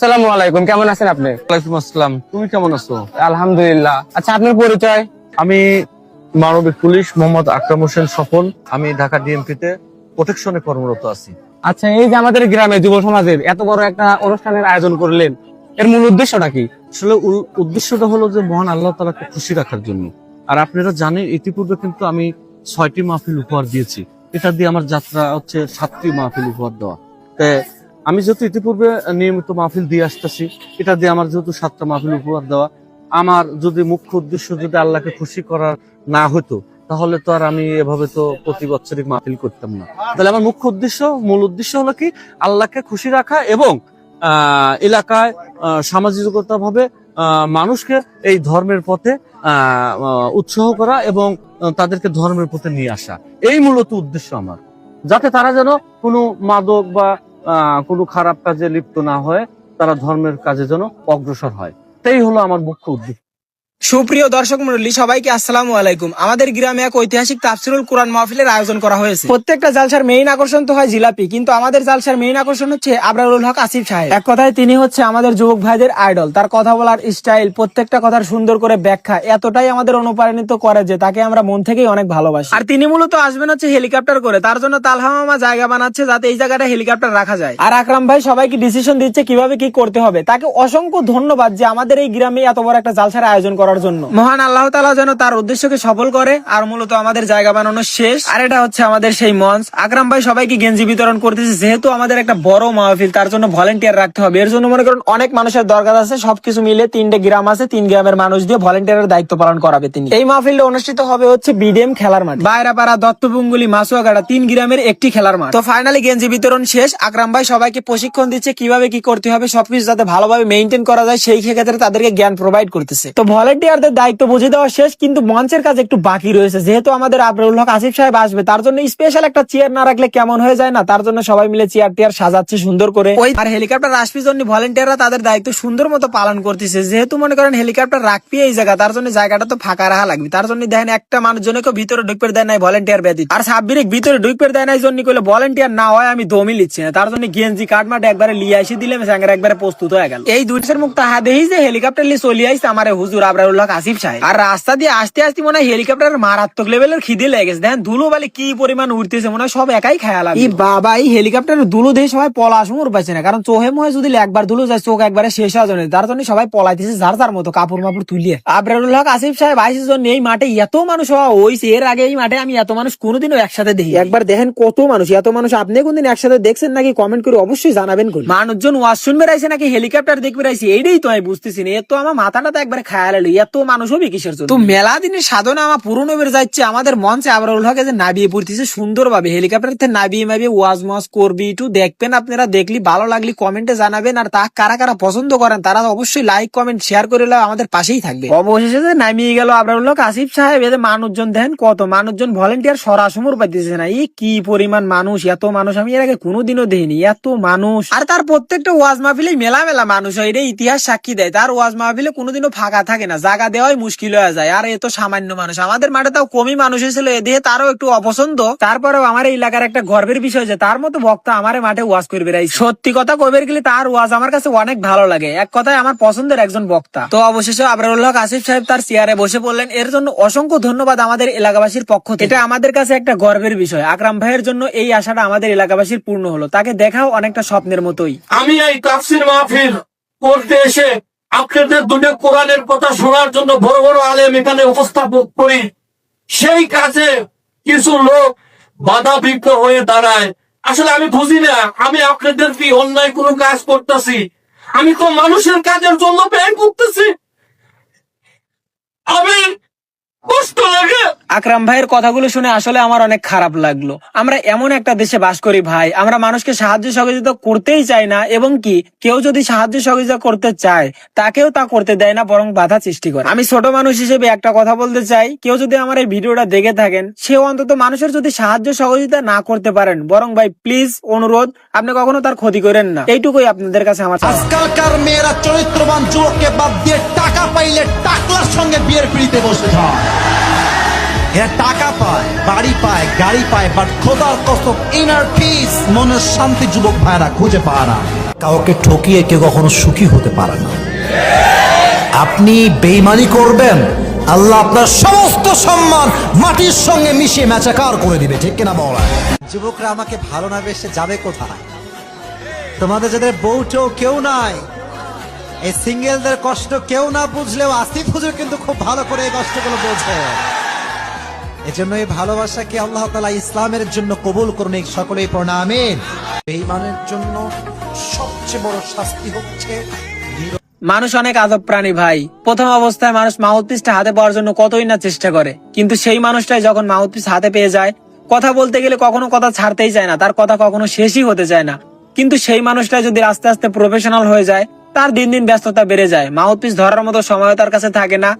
আসসালামু আলাইকুম কেমন আছেন আপনি? ওয়ালাইকুম আসসালাম। তুমি কেমন আছো? আলহামদুলিল্লাহ। আচ্ছা আপনার পরিচয়? আমি মানবিক পুলিশ মোহাম্মদ আকরাম হোসেন সফল। আমি ঢাকা ডিএমপিতে প্রোটেকশনে কর্মরত আছি। আচ্ছা এই যে আমাদের গ্রামে যুব সমাজের এত বড় একটা অনুষ্ঠানের আয়োজন করলেন এর মূল উদ্দেশ্যটা কি? আসলে উদ্দেশ্যটা হলো যে মহান আল্লাহ তালাকে খুশি রাখার জন্য। আর আপনারা জানেন ইতিপূর্বে কিন্তু আমি ছয়টি মাহফিল উপহার দিয়েছি। এটা দিয়ে আমার যাত্রা হচ্ছে সাতটি মাহফিল উপহার দেওয়া। আমি যেহেতু ইতিপূর্বে নিয়মিত মাহফিল দিয়ে আসতেছি, এটা দিয়ে আমার যেহেতু সাতটা মাহফিল উপহার দেওয়া, আমার যদি মুখ্য উদ্দেশ্য যদি আল্লাহকে খুশি করার না হতো তাহলে তো আর আমি এভাবে তো প্রতি বছরই মাহফিল করতাম না। তাহলে আমার মুখ্য উদ্দেশ্য, মূল উদ্দেশ্য হলো কি? আল্লাহকে খুশি রাখা এবং এলাকায় সামাজিকতা ভাবে মানুষকে এই ধর্মের পথে উৎসাহ করা এবং তাদেরকে ধর্মের পথে নিয়ে আসা। এই মূলত উদ্দেশ্য আমার। যাতে তারা যেন কোনো মাদক বা কোনো খারাপ কাজে লিপ্ত না হয় তারা ধর্মের কাজে যেন অগ্রসর হয়। তাই হলো আমার মুখ্য উদ্দেশ্য। সুপ্রিয় দর্শক মন্ডলী, সবাইকে আসসালামু আলাইকুম। আমাদের গ্রামে এক ঐতিহাসিক তাফসিরুল কোরআন মাহফিলের আয়োজন করা হয়েছে। প্রত্যেকটা জালসার মেইন আকর্ষণ তো হয় জিলাপি, কিন্তু আমাদের জালসার মেইন আকর্ষণ হচ্ছে আবরারুল হক আসিফ সাহেব। এক কথায় তিনি হচ্ছে আমাদের যুবক ভাইদের আইডল। তার কথা বলার স্টাইল, প্রত্যেকটা কথার সুন্দর করে ব্যাখ্যা, এতটাই আমাদের অনুপ্রাণিত করে যে তাকে আমরা মন থেকেই অনেক ভালোবাসি। আর তিনি মূলত আসবেন হচ্ছে হেলিকপ্টার করে। তার জন্য তালহা মামা জায়গা বানাচ্ছে যাতে এই জায়গাটা হেলিকপ্টার রাখা যায়। আর আকরাম ভাই সবাইকে ডিসিশন দিচ্ছে কীভাবে কি করতে হবে। তাকে অসংখ্য ধন্যবাদ যে আমাদের এই গ্রামে এত বড় একটা জালসার আয়োজন করার জন্য। মহান আল্লাহ তালা যেন তার উদ্দেশ্যকে সফল করে আর মূলত আমাদের জায়গা বানানো শেষ। আর এটা হচ্ছে আমাদের সেই মঞ্চ। আকরাম ভাই সবাইকে গেঞ্জি বিতরণ করতেছে, যেহেতু আমাদের একটা বড় মাহফিল, তার জন্য ভলেন্টিয়ার রাখতে হবে। এর জন্য মনে করুন অনেক মানুষের দরকার আছে, সবকিছু মিলে তিনটে গ্রাম আছে, তিন গ্রামের মানুষ দিয়ে ভলেন্টিয়ারের দায়িত্ব পালন করাবে তিনি। এই মাহফিলটা অনুষ্ঠিত হবে হচ্ছে বিডিএম খেলার মাঠ। বাইরাপাড়া দত্তপুঙ্গুলি মাসুয়াগাড়া তিন গ্রামের একটি খেলার মাঠ। তো ফাইনালি গেঞ্জি বিতরণ শেষ। আকরাম ভাই সবাইকে প্রশিক্ষণ দিচ্ছে কীভাবে কি করতে হবে, সবকিছু যাতে ভালোভাবে মেনটেন করা যায়, সেই ক্ষেত্রে তাদেরকে জ্ঞান প্রোভাইড করতেছে। তো ভলেন্টিয়ারদের দায়িত্ব বুঝে দেওয়া শেষ, কিন্তু মঞ্চের কাজ একটু বাকি রয়েছে। যেহেতু আমাদের আবরুল হক, আসিফ সাহেব আসবে, তার জন্য স্পেশাল একটা চেয়ার না রাখলে কেমন হয়ে যায় না? তার জন্য সবাই মিলে চেয়ার টিয়ার সাজাচ্ছে সুন্দর করে। ওই আর হেলিকপ্টার আসবির জন্য ভলেন্টিয়াররা তাদের দায়িত্ব সুন্দর মতো পালন করতেছে। যেহেতু মনে করেন হেলিকপ্টার রাখবি এই জায়গা, তার জন্য জায়গাটা তো ফাঁকা রাখা লাগবে। তার জন্য দেখেন একটা মানুষজনকে ভিতরে ঢুকতে দেয় নাই ভলেন্টিয়ার ব্যাধি আর সাব্বিরে ভিতরে ঢুকতে দেয় নাই জন্য করলে ভলেন্টিয়ার না হয় আমি দমই লিচ্ছি না। তার জন্য গেঞ্জি কাটমাট একবারে লিয়ে আসি দিলে স্যাঙ্গার একবারে প্রস্তুত হয়ে গেল। এই দুইটার মুখ তাহা দেখি যে হেলিকপ্টার লিয়ে চলে আসছে আমার হুজুর আসিফ সাহেব। আর রাস্তা দিয়ে আসতে আসতে মনে হয় হেলিকপ্টার মারাত্মক লেভেলের খিদে লেগেছে দেখেন ধুলো বালি কি পরিমাণ উঠতেছে মনে হয় সব একাই খেয়াল এই বাবা এই ধুলো দিয়ে সবাই পাইছে না। কারণ চোহে মুহে যদি একবার ধুলো যায় চোখ একবারে শেষ হওয়া যায় তার জন্য সবাই পলাইতেছে যার যার মতো কাপড় মাপড় তুলিয়ে। আবরারুল হক আসিফ সাহেব জন্য এই মাঠে এত মানুষ হওয়া এর আগে এই মাঠে আমি এত মানুষ কোনোদিনও একসাথে দেখি একবার দেখেন কত মানুষ এত মানুষ আপনি কোনদিন একসাথে দেখছেন নাকি? কমেন্ট করে অবশ্যই জানাবেন মানুষজন ওয়াজ শুনবে রাইছে নাকি? হেলিকপ্টার দেখবে রাইছে এইটাই তো আমি বুঝতেছি না। এত আমার মাথাটা তো একবার খেয়াল এত মানুষ হবে কিসের জন্য? তো মেলা দিনের সাধনা আমার পুরনো বের যাচ্ছে আমাদের মঞ্চে আবরারুল হক যে নাবিয়ে পড়তেছে সুন্দর ভাবে হেলিকপ্টার নাবিয়ে মাবিয়ে ওয়াজ মাজ করবি একটু দেখবেন আপনারা দেখলি ভালো লাগলি কমেন্টে জানাবেন। আর তা কারা কারা পছন্দ করেন তারা অবশ্যই লাইক কমেন্ট শেয়ার করে লাও আমাদের পাশেই থাকবে। অবশেষে যে নামিয়ে গেল আবরারুল হক আসিফ সাহেব এদের মানুষজন দেন কত মানুষজন ভলেন্টিয়ার সরাসমুর পাইতেছে না। এই কি পরিমাণ মানুষ এত মানুষ আমি এর আগে কোনোদিনও দেখিনি এত মানুষ। আর তার প্রত্যেকটা ওয়াজ মাহফিলে মেলা মেলা মানুষ হয় এটা ইতিহাস সাক্ষী দেয়। তার ওয়াজ মাহফিলে কোনোদিনও ফাঁকা থাকে না। জায়গা দেওয়াই মুশকিল হয়ে যায়। আর এ তো সামান্য মানুষ। আমাদের মাঠে তাও কমই মানুষ হয়েছিল। এ তারও একটু অপছন্দ। তারপরেও আমার এই এলাকার একটা গর্বের বিষয় যে, তার মতো বক্তা আমার মাঠে ওয়াজ করে বেড়াই সত্যি কথা কবের গেলে তার ওয়াজ আমার কাছে অনেক ভালো লাগে। এক কথায় আমার পছন্দের একজন বক্তা। তো অবশেষে আবরারুল হক আসিফ সাহেব তার চেয়ারে বসে পড়লেন। এর জন্য অসংখ্য ধন্যবাদ আমাদের এলাকাবাসীর পক্ষ থেকে। এটা আমাদের কাছে একটা গর্বের বিষয়। আকরাম ভাইয়ের জন্য এই আশাটা আমাদের এলাকাবাসীর পূর্ণ হলো। তাকে দেখাও অনেকটা স্বপ্নের মতোই। আমি এই তাফসির মাহফিল করতে এসে আপনাদের দুটো কোরআনের কথা শোনার জন্য বড় বড় আলেম এখানে উপস্থাপক করি, সেই কাজে কিছু লোক বাধা বিঘ্ন হয়ে দাঁড়ায়। আসলে আমি বুঝি না, আমি আপনাদের কি অন্যায় কোনো কাজ করতেছি? আমি তো মানুষের কাজের জন্য ব্যয় করতেছি। আমি আকরাম ভাইয়ের কথাগুলো শুনে আসলে আমার অনেক খারাপ লাগল। আমরা এমন একটা দেশে বাস করি ভাই, আমরা মানুষকে সাহায্য সহযোগিতা করতেই চাই না, এবং কি, কেউ যদি সাহায্য সহযোগিতা করতে চায়, তাকেও তা করতে দেয় না, বরং বাধা সৃষ্টি করে। আমি ছোট মানুষ হিসেবে একটা কথা বলতে চাই, কেউ যদি আমার এই ভিডিওটা দেখে থাকেন, সেও অন্তত মানুষের যদি সাহায্য সহযোগিতা না করতে পারেন, বরং ভাই প্লিজ অনুরোধ, আপনি কখনো তার ক্ষতি করেন না। এইটুকুই আপনাদের কাছে আমার আজকালকার মেয়েরা চরিত্রবান যুবককে বাদ দিয়ে টাকা পাইলে টাকলার সঙ্গে বিয়ের পিড়িতে বসে। যায় এরা টাকা পায়, বাড়ি পায়, গাড়ি পায় বাট খোদার কসম ইনার পিস মনের শান্তি যুবক ভাইরা খুঁজে পায় না। কাউকে ঠকিয়ে কেউ কখনো সুখী হতে পারে না। আপনি বেইমানি করবেন, আল্লাহ আপনার সমস্ত সম্মান মাটির সঙ্গে মিশিয়ে ম্যাচাকার করে দিবে, ঠিক কিনা বলা যুবকরা আমাকে ভালো না বেসে যাবে কোথায়? তোমাদের যাদের বউটেও কেউ নাই, এই সিঙ্গেলদের কষ্ট কেউ না বুঝলেও আসিফ হুজুর কিন্তু খুব ভালো করে এই কষ্টগুলো বোঝে। এজন্য এই ভালোবাসাকে আল্লাহ তালা ইসলামের জন্য কবুল করুন এই সকলেই প্রণামেন বেইমানের জন্য সবচেয়ে বড় শাস্তি হচ্ছে মানুষ অনেক আদব প্রাণী ভাই। প্রথম অবস্থায় মানুষ মাউথপিসটা হাতে পাওয়ার জন্য কতই না চেষ্টা করে। কিন্তু সেই মানুষটাই যখন মাউথপিস হাতে পেয়ে যায়, কথা বলতে গেলে কখনো কথা ছাড়তেই চায় না, তার কথা কখনো শেষই হতে চায় না। কিন্তু সেই মানুষটা যদি আস্তে আস্তে প্রফেশনাল হয়ে যায়, তার দিন দিন ব্যস্ততা বেড়ে যায়। মাউথপিস ধরার মতো সময় তার কাছে থাকে না